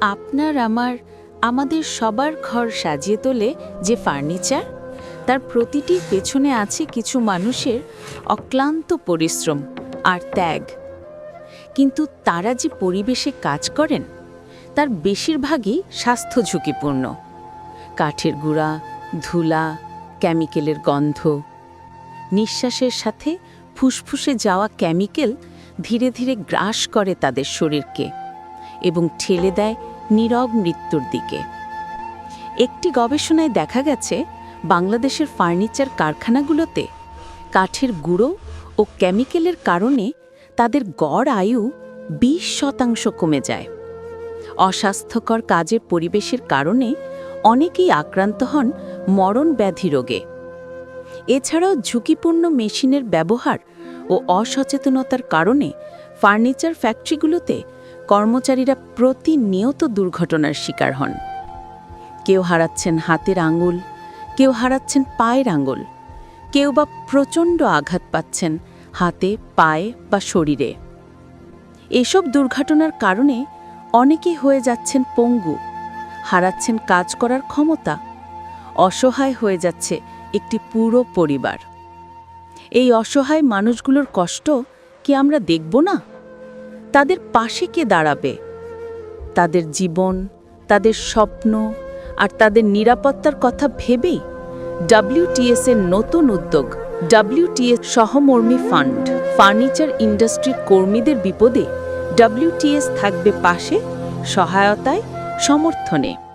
আপনার আমার, আমাদের সবার ঘর সাজিয়ে তোলে যে ফার্নিচার, তার প্রতিটি পেছনে আছে কিছু মানুষের অক্লান্ত পরিশ্রম আর ত্যাগ। কিন্তু তারা যে পরিবেশে কাজ করেন, তার বেশিরভাগই স্বাস্থ্য ঝুঁকিপূর্ণ। কাঠের গুঁড়া, ধুলা, কেমিক্যালের গন্ধ। নিঃশ্বাসের সাথে ফুসফুসে যাওয়া কেমিক্যাল ধীরে ধীরে গ্রাস করে তাদের শরীরকে। এবং ঠেলে দেয় নীরব মৃত্যুর দিকে। একটি গবেষণায় দেখা গেছে, বাংলাদেশের ফার্নিচার কারখানাগুলোতে কাঠের গুঁড়ো ও কেমিক্যালের কারণে তাদের গড় আয়ু বিশ শতাংশ কমে যায়। অস্বাস্থ্যকর কাজের পরিবেশের কারণে অনেকেই আক্রান্ত হন মরণ ব্যাধি রোগে। এছাড়াও ঝুঁকিপূর্ণ মেশিনের ব্যবহার ও অসচেতনতার কারণে ফার্নিচার ফ্যাক্টরিগুলোতে কর্মচারীরা প্রতিনিয়ত দুর্ঘটনার শিকার হন। কেউ হারাচ্ছেন হাতের আঙুল, কেউ হারাচ্ছেন পায়ের আঙুল, কেউ বা প্রচণ্ড আঘাত পাচ্ছেন হাতে, পায়ে বা শরীরে। এসব দুর্ঘটনার কারণে অনেকেই হয়ে যাচ্ছেন পঙ্গু, হারাচ্ছেন কাজ করার ক্ষমতা, অসহায় হয়ে যাচ্ছে একটি পুরো পরিবার। এই অসহায় মানুষগুলোর কষ্ট কি আমরা দেখব না? তাদের পাশে কে দাঁড়াবে? তাদের জীবন, তাদের স্বপ্ন আর তাদের নিরাপত্তার কথা ভেবেই ডাব্লিউটিএস এর নতুন উদ্যোগ ডাব্লিউটিএস সহমর্মী ফান্ড, ফার্নিচার ইন্ডাস্ট্রির কর্মীদের বিপদে ডাব্লিউটিএস থাকবে পাশে সহায়তায়, সমর্থনে।